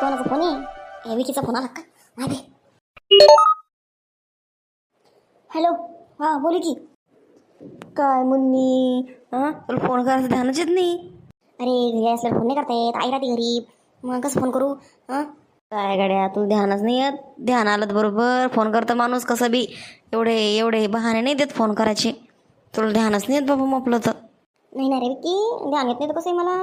कोणाचा फोन आहे विकीचा फोन आला का हॅलो हां बोलू की काय मुन्नी हा तुला फोन करायचं ध्यानच येत नाही अरे घरी असल्यावर फोन नाही करता येत आई राहते घरी मग कसं फोन करू हां काय गाड्या तुला ध्यानच नाही येत ध्यान आलं बरोबर फोन करतं माणूस कसं बी एवढे एवढे बहाणे नाही देत फोन करायचे तुला ध्यानच नाही येत बाबा म्हटलं तर नाही ना रे विक्की ध्यान येत नाही तर कसं आहे मला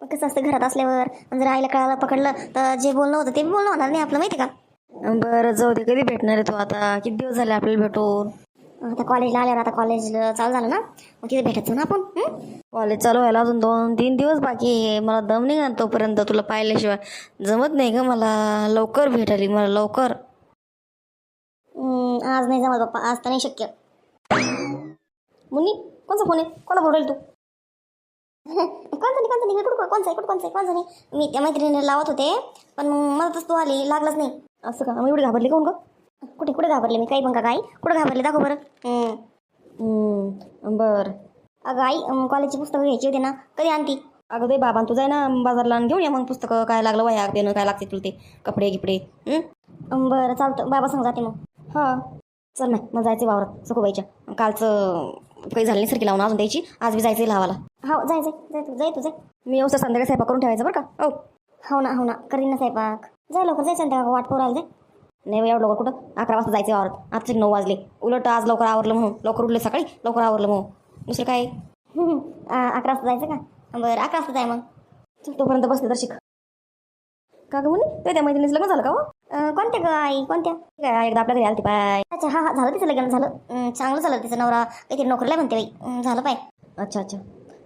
कसं असतं घरात असल्यावर जर आईला कळालं पकडलं तर जे बोलणं होतं ते बोलणं होणार नाही आपलं माहिती का? बरं जाऊ दे कधी भेटणार आहे तू आता? किती दिवस झाले आपल्याला भेटून? आता कॉलेजला आल्यावर आता कॉलेज चालू झालं ना? मग तिथे भेटायचं ना आपण? कॉलेज चालू व्हायला अजून दोन तीन दिवस बाकी आहे. मला दम नाही ना तोपर्यंत तुला पाहिल्याशिवाय. जमत नाही का मला. लवकर भेटायली मला लवकर. आज नाही जमत बाप्पा. आज तर नाही शक्य. मुन्नी कोणचा फोन आहे? कोणा बोलवलं तू? कोणचा नाही कोणचा नाही कुठं कोणचं आहे कुठं कोणचं आहे कोणचा नाही. मी त्या मैत्रिणीला लावत होते पण मग तसं तू आली लागलाच नाही. असं का? मग एवढी घाबरली कोण का कुठे कुठे घाबरले मी? काही पण का काही कुठं घाबरले? दाखव बरं. बरं. अगं आई कॉलेजची पुस्तकं घ्यायची होती ना कधी आणती? अगं ते बाबा तू जाय ना बाजारला आणून घेऊन या मग पुस्तकं काय लागलं वया देणं काय लागते तुला ते कपडे गिपडे बरं चालतं. बाबा सांग जाते मग. हां. चल नाही मग जायचं वावरात सखूबाईच्या. कालचं काही झालं नाही सारखी लावून अजून द्यायची. आज बी जायचं लावाला हो जाय जाय जाय तू जाय तू जाय. मी येऊ संध्याकाळी स्वयंपाक करून ठेवायचं बरं का? हो. हो ना हो ना. करीन ना स्वयंपाक. जाय लवकर जायचं त्या वाट पोरायला जाय नाही एवढं लवकर कुठं? अकरा वाजता जायचं वावरात. आजचे नऊ वाजले. उलट आज लवकर आवरलं म्हणून. लवकर उठले सकाळी लवकर आवरलं म्हणून. दुसरं काय? अकरा वाजता जायचं का? बरं अकरा वाजता जाय मग. तोपर्यंत बसले तर शिक. का गं म्हणे ते त्या मैत्रिणीचं लग्न झालं का हो? कोणत्या ग आई? कोणत्या? एकदा आपल्या घरी आलती पाय अच्छा हा हा झालं तिचं लग्न झालं. चांगलं झालं तिचं नवरा. काहीतरी नोकरीला म्हणते बाई. झालं पाय. अच्छा अच्छा.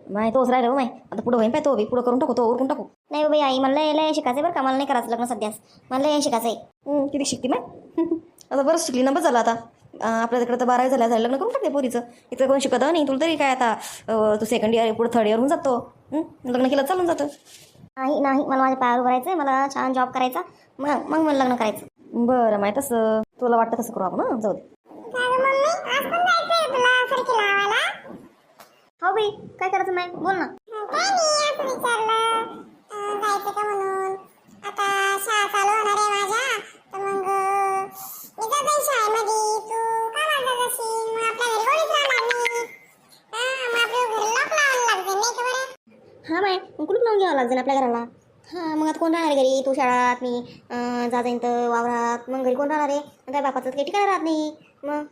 माय तोच राहिलं हो माय. आता पुढं होईन पाय तो बी. पुढं करून टाकू तो उरकून टाकू. नाही बाई आई मला लय शिकायचं बरं का. मला नाही करायचं लग्न सध्यास मला लय शिकायचं आहे किती शिकते माय? आता बरंच शिकली ना बस झालं आता. आपल्या तिकडे तर बारावी झाल्या झालं लग्न करून टाकते पोरीचं. इथं कोण शिकत नाही तुला तरी काय आता? तू सेकंड इयर पुढे थर्ड इयर होऊन जातो. लग्न केलं चालून जातं. नाही नाही. मला माझ्या पायावर उभं राहायचं मला छान जॉब करायचा. मग मग मला लग्न करायचं. बरं माय तसं. तुला वाटतं तसं करू आपण जाऊ दे. हो बाई काय करायचं नाही बोल ना. काय नाही असं विचारलं. अं, जायचं का म्हणून? आता शाळा चालू होणार आहे माझ्या तर मग अं, मी जात जाईन शाळेमध्ये. तू का माझा जाशील? मग आपल्या घरी कोणीच राहणार नाही. हा, मग आपलं घर लॉक लावायला लागते नाही का बरं? हा बाय लावून घ्यावं लागेल आपल्या घराला? हां मग आता कोण राहणार आहे घरी? तू शाळात मी अं, जा जाईन तर वावरात. मग घरी कोण राहणार आहे? काय बापाचं काही ठिकाण राहत नाही. मग?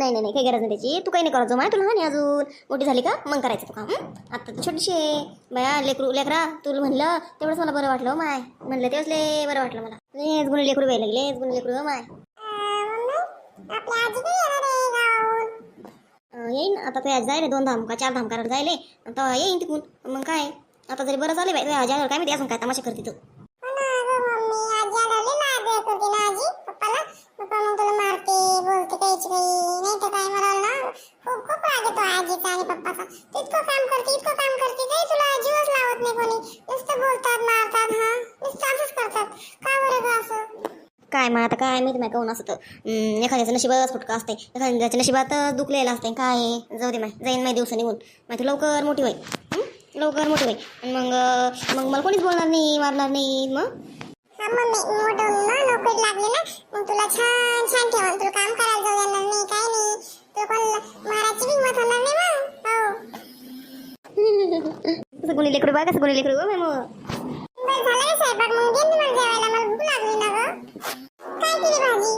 नाही नाही नाही काही गरज नाही त्याची. तू काही नाही करायचं माय तुला आहे अजून. मोठी झाली का? मग करायचं तू काम आता तू छोटीशी आहे. बया लेकरू लेकरा तुला म्हणलं तेवढंच मला बरं वाटलं हो, माय. म्हणलं तेवढंच लय बरं वाटलं मला. लेच गुण लेकरू व्हायला लागले लेच गुण लेकरू हो, माय. येईन. आता ते आज जायले दोन धाम का चार धाम जायले. आता येईन तिकून. मग काय? आता जरी बरं झाले बाई तुझ्या काय माहिती अजून काय तमाशा करते तू हो ना गं मम्मी आजी आढळली ना आदर करते ना आजी पप्पाला पप्पा मग तुला मारते बोलते काहीच काही नाही तर काय मला ना खूप खूप राग येतो आजीचा आणि पप्पाचा तू इतकं काम करते इतकं काम करते तरी तुला जीवच लावत नाही कोणी नुसतं बोलतात मारतात हा? नुसतं असंच करतात. का बरं गं असं? काय मग आता काय माहिती माहिती काऊन असं तर. अं, एखाद्याचं नशिबच फुटका असते एखाद्याच्या नशिबात दुखलेलं असते काय आहे? जाऊ दे माय जाईन माय दिवसा निघून. माय तू लवकर मोठी होई हं? लवकर मोठी होई आणि मग अं, मग मला कोणीच बोलणार नाही मारणार नाही मग? हा मम्मी मोठं ना नोकरी लागली ना मग तुला छान छान ठेवून तुला काम करायला जाऊ हो कोणी लेकरू बा कसं कोणी लेकरू बाई मग. बरं झालं ना स्वयंपाक मग दे ना मला जेवायला मला भूक लागली ना गं. काय केली भाजी?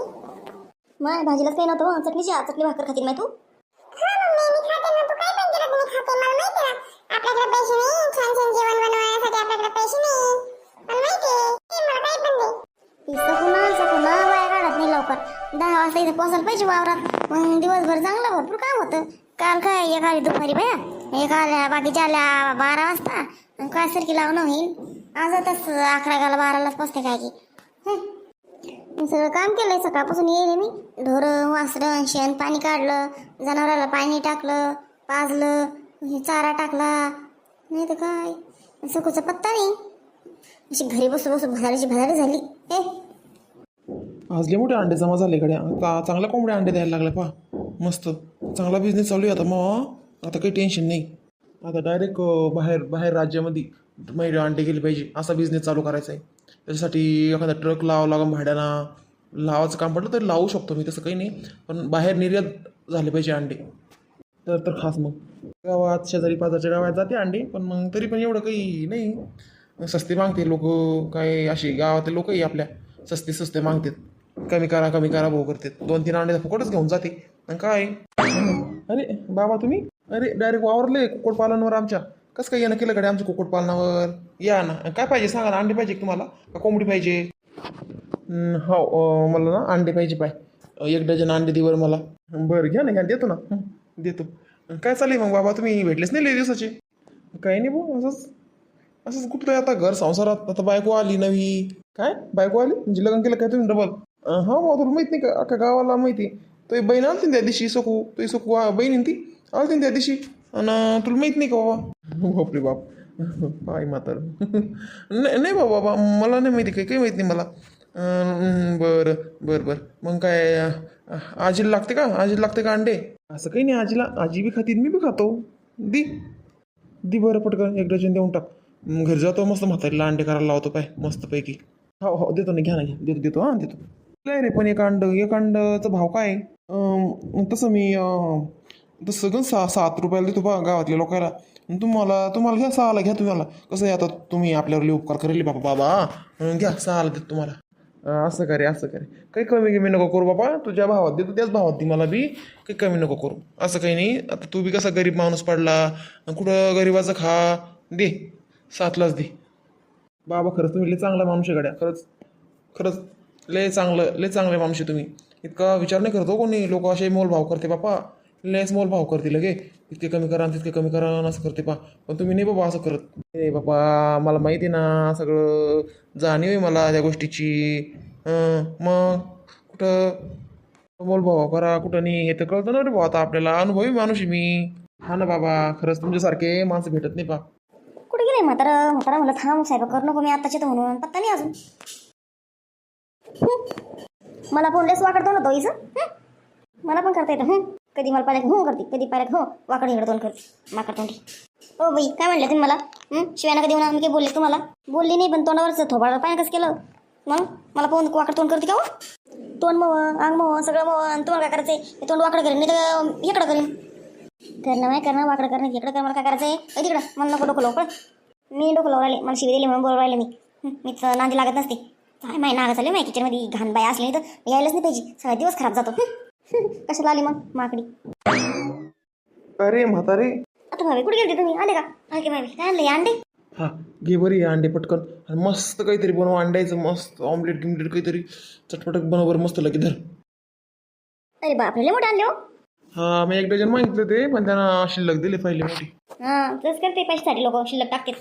भाजीलाच काही नव्हतं हं. चटणीची आ, चटणी भाकर खातील माय तू. हा मम्मी मी खाते ना तू काय पण केलं तुम्ही खाते? मला माहिती ना आपल्याकडे पैसे नाही छान छान जेवण बनवण्यासाठी आपल्याकडे पैसे नाही. मला माहिती आहे. ते मला काही पण दे. पिस्ता पुन्हा पुन्हा बाया काढत नाही लवकर. दहा वाजता इथे पोचायला पाहिजे वावरात. मग दिवसभर चांगलं भरपूर काम होतं. काल काय एक आली दुपारी बाया? एक आल्या बाकीच्या आल्या बारा वाजता. आणि काय सारखी लावणं होईल आज आताच अकरा गाला बारालाच पोचते काय की. मी सगळं काम केलंय. सकाळपासून येईल मी. ढोरं वासरं शेण पाणी काढलं. जनावराला पाणी टाकलं. पाजलं. चारा टाकला. नाही तर काय? सकोचा पत्ता नाही. अशी घरी बसू बसू भरारीची भजारी झाली. ए आज लय मोठे अंडे जमा झाले इकडे आता चांगल्या कोंबड्या अंडे द्यायला लागल्या पा मस्त. चांगला बिझनेस चालू आहे आता मग. आता काही टेन्शन नाही. आता डायरेक्ट बाहेर बाहेर राज्यामध्ये महिला अंडे गेले पाहिजे. असा बिझनेस चालू करायचा आहे त्याच्यासाठी एखादा ट्रक लावावं लागून भाड्यानं. लावायचं काम पडलं तर लावू शकतो मी तसं काही नाही. पण बाहेर निर्यात झाले पाहिजे अंडे. तर तर खास मग. गावात शेजारी पाजारच्या गावात जाते अंडे पण मग तरी पण एवढं काही नाही. सस्ते मागते लोक काय अशी गावातले लोकही आपल्या सस्ते सस्ते मागतात. कमी करा कमी करा भाऊ करतात. दोन तीन अंडे फुकटच घेऊन जाते. आणि काय? अरे बाबा तुम्ही? अरे डायरेक्ट वावरले कुक्कुटपालनावर आमच्या. कसं काय येणं केलं कडे आमच्या कुक्कुटपालनावर? या ना. काय पाहिजे? सांगा ना अंडे पाहिजे तुम्हाला? का कोंबडी पाहिजे? हं, मला ना अंडे पाहिजे पाय एक डझन अंडे दिवर मला. बरं घ्या ना घ्या देतो ना. देतो. काय चालेल मग बाबा? तुम्ही भेटलेच नाही लय दिवसाचे. काही नाही भाऊ असंच असंच कुठलं आता घर संसारात. आता बायको आली नवी. काय? बायको आली? म्हणजे लग्न केलं काय तुम्ही? डबल? हा भाऊ तुला माहीत नाही का? अख्खा गावाला माहिती. तो बहीण आलती ना त्या दिवशी सकू तो सकू बहीण ती? आलती ना त्या दिवशी आणि तुला माहीत नाही का बाबा? बापरे बाप. पाय म्हातार. नाही नाही बाबा बाबा मला नाही माहिती काही काही माहीत नाही मला. बरं बरं बरं. मग काय आजीला लागते का? आजीला लागते का अंडे? असं काही नाही आजीला आजी बी खाती मी बी खातो. दी. दी बरं पटकन एक डझन देऊन टाक. मग घरी जातो मस्त म्हातारीला अंडे करायला लावतो पाय मस्तपैकी. हो हो देतो ना घ्या ना देतो देतो हां देतो. काय रे पण एक अंड एक अंडचा भाव काय? तसं मी तर तसं गं सा सात रुपयाला देतो बा गावातल्या लोकांना तुम्हाला तुम्हाला घ्या सहाला घ्या तुम्हाला. कसं आहे आता तुम्ही आपल्यावर उपकार करेल बाबा बाबा. घ्या सहाला देतो तुम्हाला. असं करे असं करे. काही कमी कमी नको करू बाबा. तुझ्या भावात देतो त्याच भावात दे मला बी. काही कमी नको करू. असं काही नाही. आता तू बी कसा गरीब माणूस पडला. कुठं गरीबाचं खा. दे. सातलाच दे. बाबा खरंच तुम्ही लय चांगला माणूस आहे गड्या. खरंच खरंच लय चांगलं लय चांगले माणूस आहे तुम्ही. इतका विचार नाही करतो हो कोणी. लोक असे मोलभाव करते बापा. लयच मोलभाव करतील लगे. इतके कमी करा तितके कमी करा असं करते पा पण तुम्ही नाही बाबा असं करत. नाही बाबा मला माहिती आहे ना सगळं जाणीव आहे मला त्या गोष्टीची. मग कुठं? मोलभाव करा कुठं नाही? हे तर कळतं ना रे भाऊ आता आपल्याला. अनुभवी माणूस आहे मी. हा ना बाबा खरंच तुमच्यासारखे माणसं भेटत नाही पा कुठे गेले म्हातारा? म्हातारा म्हणलं थांब साहेब करू नको मी आत्ताच येतो म्हणून. पत्ता नाही अजून. मला फोन लेस वाकड ना होतो मला पण करता येतं. कधी मला पालक हो करते कधी पालक हो वाकड इकडे तोंड करते. माकड तोंडी. हो बाई काय म्हणलं तुम्ही मला? शिव्यानं कधी म्हणून काही बोलले तुम्हाला. बोलली नाही पण तोंडावरच थोबाडा पाय कसं केलं? मग? मला फोन वाकड तोंड करते का हो? तोंड मग अंग मग सगळं मग आणि तुम्हाला काय करायचंय? आहे तोंड वाकडं करेन नाही तर इकडं करेन. करणं नाही करणं वाकडं करणं इकडं करणं मला काय करायचंय? आहे तिकडं मला नको डोकं लवकर मी डोकं लवकर राहिले मला शिवी दिली म्हणून बोलून राहिले मी. मी मीच नांदी लागत नसते. काय माहिती नागं आले माझ्या किचनमध्ये घाण बाय असली तर यायलाच नाही पाहिजे. सगळा दिवस खराब जातो. कशाला आली मग माकडी? अरे म्हातारे. आता भावे कुठे गेलते तुम्ही? आले का? आले भावे काय आणले अंडे? हा घे बरी हे अंडे पटकन. आणि मस्त काहीतरी बनव अंड्याचं मस्त ऑमलेट गिमलेट काहीतरी. चटपटक बनव बरं मस्त लगे धर. अरे बापरे लय मोठे आणले हो. हा मी एक डझन मागितलं ते पण त्यांना शिल्लक दिले पहिले मोठी. हां तसंच करते पैशासाठी लोक शिल्लक टाकते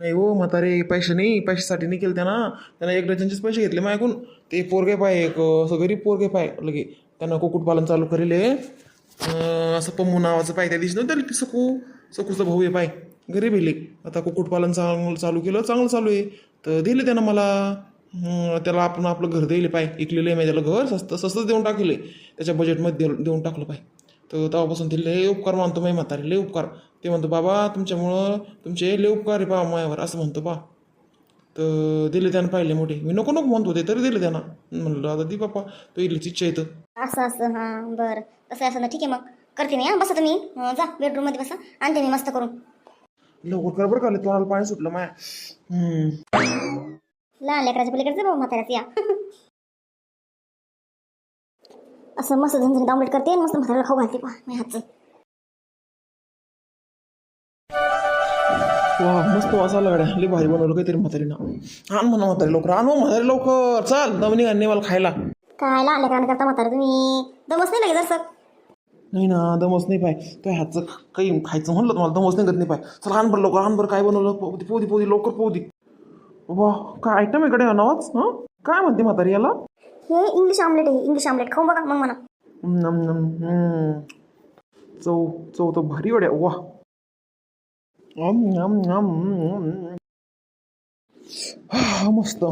नाही हो म्हातारे पैसे नाही पैशासाठी नाही केलं त्यांना. त्यांना एक डझनचेच पैसे घेतले माझ्याकडून ते पोरगे पाय एक असं गरीब पोरगे पाय लगे. त्यांना कुक्कुटपालन चालू करेल? असं पम्मू नावाचं पाय त्या दिवशी नव्हतं ते सकू सकूचा भाऊ आहे पाय. गरीब आहे आता कुक्कुटपालन चांगलं चालू केलं चांगलं चालू आहे. तर दिले त्यानं मला. त्याला आपण आपलं घर दिले पाय. इकलेलं आहे मी त्याला घर स्वस्त स्वस्त देऊन टाकले. त्याच्या बजेटमध्ये देऊन टाकलं पाय. तर तेव्हापासून ते लय उपकार मानतो मी म्हातारे लय उपकार. ते म्हणतो बाबा तुमच्यामुळं तुमचे लय उपकार आहे पा मायावर असं म्हणतो पा तर दिले त्यानं पाहिले मोठे. मी नको नको म्हणतो ते तरी दिले त्यांना. म्हणलं आता दी बापा तो इथलीच इच्छा येतं असं असं हां बरं. तसं असं ना ठीक आहे मग. करते मी हां बसा तुम्ही. अं, जा बेडरूममध्ये बसा. आणते मी मस्त करून. लवकर कर बरं का लय तोंडाला पाणी सुटलं माया. हम्म. लहान लेकराच्या पलीकडचं भाऊ म्हाताऱ्याचं या. असं मस्त झणझणीत ऑमलेट करते आणि मस्त म्हाताऱ्याला खाऊ घालते पहा मी हातचं. वा मस्त वास आला गाड्या लय भारी बनवलं काहीतरी म्हातारीनं. आण म्हणा म्हातारी लवकर आण हो म्हातारी लवकर. चाल दमनी आणणे मला खायला. काय लहान लेकरांना करता म्हातारा तुम्ही? दमच नाही लागे जर नाही ना दमच नाही पाय. तो ह्याचं काही खायचं म्हणलं तुम्हाला? दमच नाही करत नाही पाय. चला आण बरं लवकर आण बरं काय बनवलं? पोदी पोदी पोदी लवकर पोदी वा काय आयटम आहे कडे नावाच? हां? काय म्हणते म्हातारी याला? हे इंग्लिश ऑमलेट आहे इंग्लिश ऑमलेट खाऊन बघा मग म्हणा. नम नम हम्म. चव चव तर भारी वड्या वा. मस्त.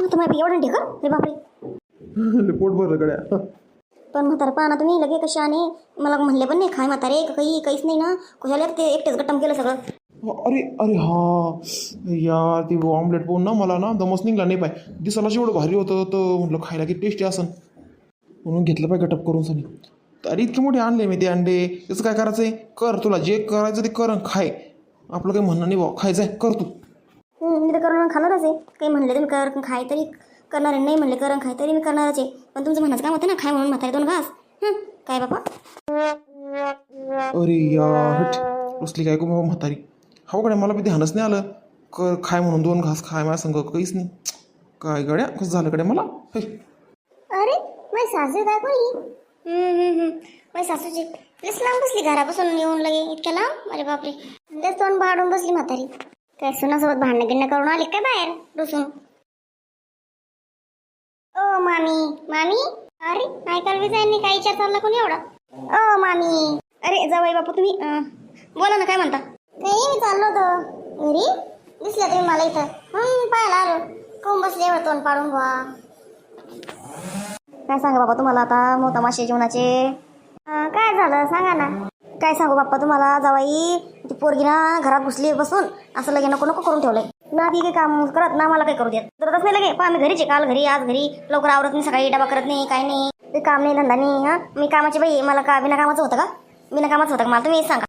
आता माझ्या एवढं ढेकर रे बापरे. पोट भरलं गड्या. पण म्हातारा पाहा ना तुम्ही लगे कशा आणि मला म्हणले पण नाही खाय म्हातारे काही काहीच नाही ना. कशाला ते एकटेच गट्टम केलं सगळं. अरे अरे हा. यार ते ऑमलेट पाहून ना मला ना दमच निघला नाही पाय. दिसायला जेवढं भारी होतं तर म्हटलं खायला की टेस्टी असन. म्हणून घेतलं पाय गटप करून सनी. अरे इतके मोठे आणले मी ते अंडे. त्याचं काय करायचं आहे कर तुला जे करायचं ते कर आणि खाय. आपलं काही म्हणणं नाही भाऊ खायचं आहे कर तू. हं, मी तर करून खाणारच आहे. काही म्हणले तुम्ही कर खाय तरी. करणार आहे नाही म्हणले करून खाय तरी मी करणारच आहे. पण तुमचं म्हणायचं काय होतं ना खाय म्हणून म्हातारे दोन घास. हं, काय बापा अरे यार हट कसली काय बाबा म्हातारी? हो गड्या मला बी ध्यानच नाही आलं. कर खाय म्हणून दोन घास खाय माझ्या संग काहीच नाही. काय गड्या कसं झालं गड्या मला? हे. अरे माझी सासू काय कोणी? माझी सासूची लस लांब बसली घरापासून येऊन लगे इतक्या लांब. अरे बापरे. तेच तोंड भाडून बसली म्हातारी. काय सुनासोबत भांडणं गिणं करून आली काय बाहेर? डोसून ओ मामी. मामी? अरे ऐकायला विचारणी काय विचार चालला कोणी एवढा? ओ मामी. अरे जावाई बापू तुम्ही अं, बोला ना काय म्हणता? नाही मी चाललो होतो. घरी? दिसल्या तुम्ही मला इथं. हम्म पाहायला आलो. कोण बसले एवढं तोंड पाडून बा काय सांगा बाबा तुम्हाला आता मोठा मासे जेवणाचे काय झालं? सांगा ना. काय सांगू बाप्पा तुम्हाला? जावाई ती पोरगी ना घरात घुसली बसून. असं लगे नको नको करून ठेवलंय. ना ती काही काम करत ना मला काही करू देत. करतच नाही लगे? पण आम्ही घरीचे काल घरी आज घरी. लवकर आवरत नाही सकाळी डबा करत नाही काय नाही. ते काम नाही धंदा नाही हा? मी कामाची बाई मला का बिना कामाचं होतं का? बिना कामाचं होतं का? मला तुम्ही सांगा.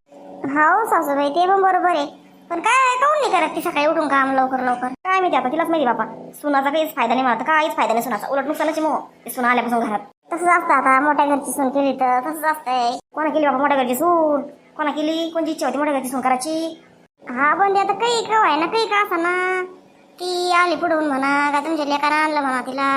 हो सासूबाई ते पण बरोबर आहे. पण काय काऊन नाही करत ती सकाळी उठून काम लवकर लवकर? काय माहिती आता तिलाच माहिती बाबा सुनाचा काहीच फायदा नाही मला तर काहीच फायदा नाही सुनाचा. उलट नुकसानाची मो ते सुना आल्यापासून घरात. तसंच असतं आता. मोठ्या घरची सून केली तर तसंच असतंय. कोणा केली बाबा मोठ्या घरची सून? कोणा केली? कोणची इच्छा होती मोठ्या घरची सून करायची? हा पण ते आता काही का आहे ना काही का असा ना ती आली पुढून म्हणा का तुमच्या लेकर आणलं म्हणा तिला?